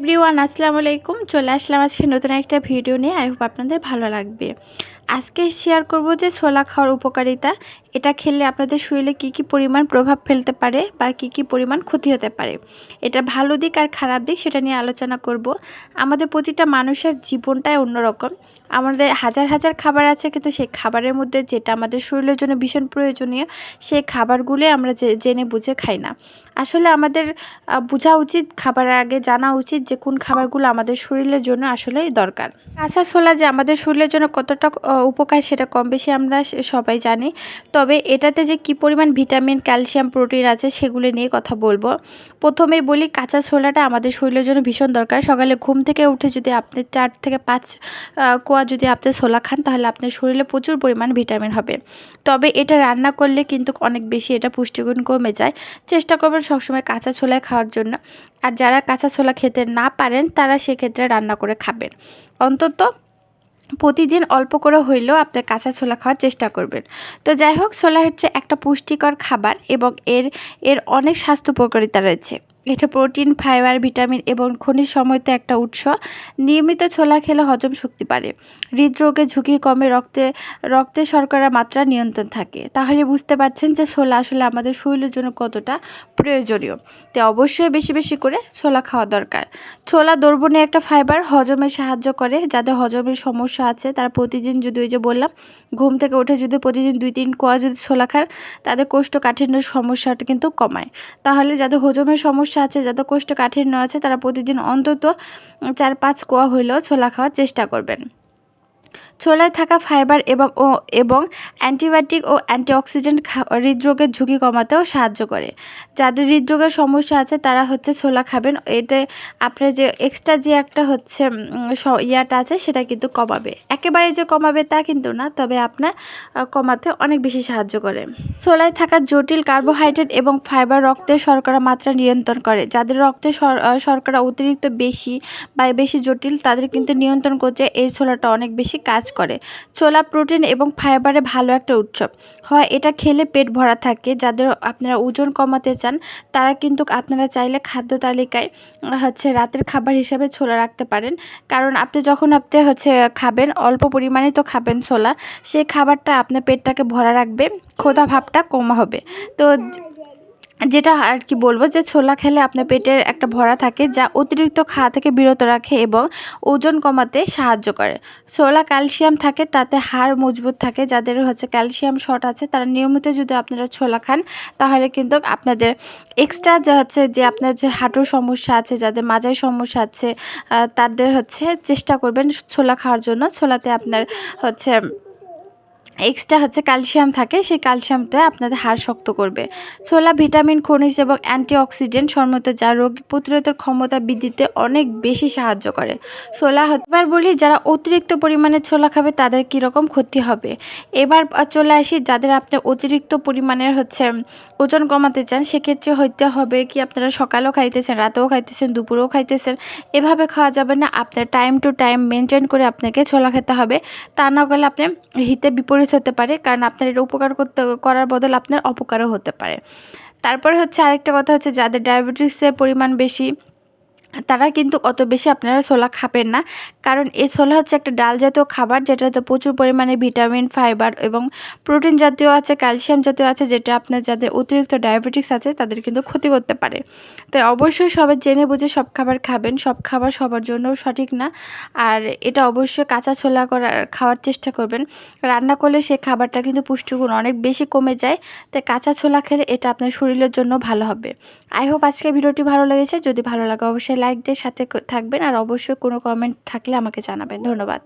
Everyone আসসালামু আলাইকুম। চলে আসলাম আজকে নতুন একটা ভিডিও নিয়ে। আই হোপ আপনাদের ভালো লাগবে। আজকে শেয়ার করব যে ছোলা খাওয়ার উপকারিতা। এটা খেলে আপনাদের শরীরে কি কি পরিমাণ প্রভাব ফেলতে পারে বা কি কি পরিমাণ ক্ষতি হতে পারে? এটা ভালো দিক আর খারাপ দিক সেটা নিয়ে আলোচনা করব। আমাদের প্রতিটা মানুষের জীবনটাই অন্যরকম। আমাদের হাজার হাজার খাবার আছে, কিন্তু সেই খাবারের মধ্যে যেটা আমাদের শরীরের জন্য ভীষণ প্রয়োজনীয়, সেই খাবারগুলি আমরা জেনে বুঝে খাই না। আসলে আমাদের বোঝা উচিত, খাবারের আগে জানা উচিত যে কোন খাবারগুলো আমাদের শরীরের জন্য আসলেই দরকার। কাঁচা ছোলা যে আমাদের শরীরের জন্য কতটা উপকার সেটা কম বেশি আমরা সবাই জানি। তবে এটাতে যে কি পরিমাণ ভিটামিন, ক্যালসিয়াম, প্রোটিন আছে সেগুলো নিয়ে কথা বলব। প্রথমে বলি, কাঁচা ছোলাটা আমাদের শরীরের জন্য ভীষণ দরকার। সকালে ঘুম থেকে উঠে যদি আপনি চার থেকে পাঁচ কোয়া যদি আপনি ছোলা খান, তাহলে আপনার শরীরে প্রচুর পরিমাণ ভিটামিন হবে। তবে এটা রান্না করলে কিন্তু অনেক বেশি এটা পুষ্টিগুণ কমে যায়। চেষ্টা করবেন সবসময় কাঁচা ছোলায় খাওয়ার জন্য। আর যারা কাঁচা ছোলা খেতে না পারেন, তারা সেক্ষেত্রে রান্না করে খাবেন। অন্তত প্রতিদিন অল্প করে হইলেও আপনার কাঁচা ছোলা খাওয়ার চেষ্টা করবেন। তো যাই হোক, ছোলা হচ্ছে একটা পুষ্টিকর খাবার এবং এর এর অনেক স্বাস্থ্য উপকারিতা রয়েছে। এটা প্রোটিন, ফাইবার, ভিটামিন এবং খনিজ সময়তে একটা উৎস। নিয়মিত ছোলা খেলে হজম শক্তি বাড়ে। হৃদরোগের ঝুঁকি কমে রক্তে রক্তে শর্করা মাত্রা নিয়ন্ত্রণ থাকে। তাহলে বুঝতে পারছেন যে ছোলা আসলে আমাদের শরীরের জন্য কতটা প্রয়োজনীয়। তো অবশ্যই বেশি বেশি করে ছোলা খাওয়া দরকার। ছোলা দ্রবণে একটা ফাইবার হজমে সাহায্য করে যাদের হজমের সমস্যা আছে। তারা প্রতিদিন যদি ওই যে বললাম, ঘুম থেকে উঠে যদি প্রতিদিন দুই তিন কোয়া যদি ছোলা খান তাদের কোষ্ঠকাঠিন্যের সমস্যাটা কিন্তু কমায়। তাহলে যাদের হজমের সমস্যা আছে যাদের কোষ্ঠকাঠিন্য আছে, তারা প্রতিদিন অন্তত চার পাঁচ কোয়া হইলেও ছোলা খাওয়ার চেষ্টা করবেন। ছোলায় থাকা ফাইবার এবং ও, এবং অ্যান্টিবায়োটিক ও অ্যান্টিঅক্সিডেন্ট হৃদরোগের ঝুঁকি কমাতেও সাহায্য করে। যাদের হৃদরোগের সমস্যা আছে, তারা হচ্ছে ছোলা খাবেন। এতে আপনার যে এক্সট্রা যে একটা হচ্ছে ইয়াটা আছে, সেটা কিন্তু কমাবে। একেবারে যে কমাবে তা কিন্তু না, তবে আপনার কমাতে অনেক বেশি সাহায্য করে। ছোলায় থাকা জটিল কার্বোহাইড্রেট এবং ফাইবার রক্তের শর্করা মাত্রা নিয়ন্ত্রণ করে। যাদের রক্তে শর্করা অতিরিক্ত বেশি বা বেশি জটিল, তাদের কিন্তু নিয়ন্ত্রণ করতে এই ছোলাটা অনেক বেশি কাজ করে। ছোলা, প্রোটিন এবং ফাইবারে ভালো একটা উৎসব। হয়, এটা খেলে পেট ভরা থাকে। যাদের আপনারা ওজন কমাতে চান, তারা কিন্তু আপনারা চাইলে খাদ্য তালিকায় হচ্ছে রাতের খাবার হিসাবে ছোলা রাখতে পারেন। কারণ আপনি যখন আপনি হচ্ছে খাবেন, অল্প পরিমাণে তো খাবেন ছোলা, সেই খাবারটা আপনার পেটটাকে ভরা রাখবে ক্ষুধা ভাবটা কমা হবে। তো যেটা আর কি বলব যে ছোলা খেলে আপনার পেটের একটা ভরা থাকে যা অতিরিক্ত খাওয়া থেকে বিরত রাখে এবং ওজন কমাতে সাহায্য করে। ছোলা ক্যালসিয়াম থাকে, তাতে হাড় মজবুত থাকে, যাদের হচ্ছে ক্যালসিয়াম শর্ট আছে, তারা নিয়মিত যদি আপনারা ছোলা খান, তাহলে কিন্তু আপনাদের এক্সট্রা যে হচ্ছে যে আপনার যে হাঁটুর সমস্যা আছে, যাদের মাজায় সমস্যা আছে তাদের হচ্ছে চেষ্টা করবেন ছোলা খাওয়ার জন্য। ছোলাতে আপনার হচ্ছে এক্সট্রা হচ্ছে ক্যালসিয়াম থাকে, সেই ক্যালসিয়ামটা আপনাদের হাড় শক্ত করবে। ছোলা, ভিটামিন, খনিজ এবং অ্যান্টিঅক্সিডেন্ট সম্মত যা রোগ প্রতিরোধের ক্ষমতা বৃদ্ধিতে অনেক বেশি সাহায্য করে। ছোলা এবার বলি যারা অতিরিক্ত পরিমাণে ছোলা খাবে তাদের কীরকম ক্ষতি হবে? এবার চলে আসি যাদের আপনি অতিরিক্ত পরিমাণের হচ্ছে ওজন কমাতে চান, সেক্ষেত্রে হইতে হবে কি আপনারা সকালেও খাইতেছেন, রাতেও খাইতেছেন, দুপুরেও খাইতেছেন, এভাবে খাওয়া যাবে না। আপনার টাইম টু টাইম মেনটেন করে আপনাকে ছোলা খেতে হবে। তা না গেলে আপনি হিতে বিপরীত হতে পারে, কারণ আপনার এটা উপকার করতে, করার বদল আপনার অপকারও হতে পারে। তারপরে হচ্ছে আরেকটা কথা হচ্ছে যাদের ডায়াবেটিসের পরিমাণ বেশি তারা কিন্তু অত বেশি আপনারা ছোলা খাবেন না। কারণ এই ছোলা হচ্ছে একটা ডাল জাতীয় খাবার, যেটাতে প্রচুর পরিমাণে ভিটামিন, ফাইবার এবং প্রোটিন জাতীয় আছে, ক্যালসিয়াম জাতীয় আছে, যেটা আপনার যাদের অতিরিক্ত ডায়াবেটিস আছে, তাদের কিন্তু ক্ষতি করতে পারে। তাই অবশ্যই সবাই জেনে বুঝে সব খাবার খাবেন, সব খাবার সবার জন্য সঠিক না। আর এটা অবশ্যই কাঁচা ছোলা করার খাওয়ার চেষ্টা করবেন। রান্না করলে সেই খাবারটা কিন্তু পুষ্টিগুণ অনেক বেশি কমে যায়। তাই কাঁচা ছোলা খেলে এটা আপনার শরীরের জন্য ভালো হবে। আই হোপ আজকে ভিডিওটি ভালো লেগেছে। যদি ভালো লাগে অবশ্যই লাইক দিয়ে সাথে থাকবেন আর অবশ্যই কোনো কমেন্ট থাকলে আমাকে জানাবেন। ধন্যবাদ।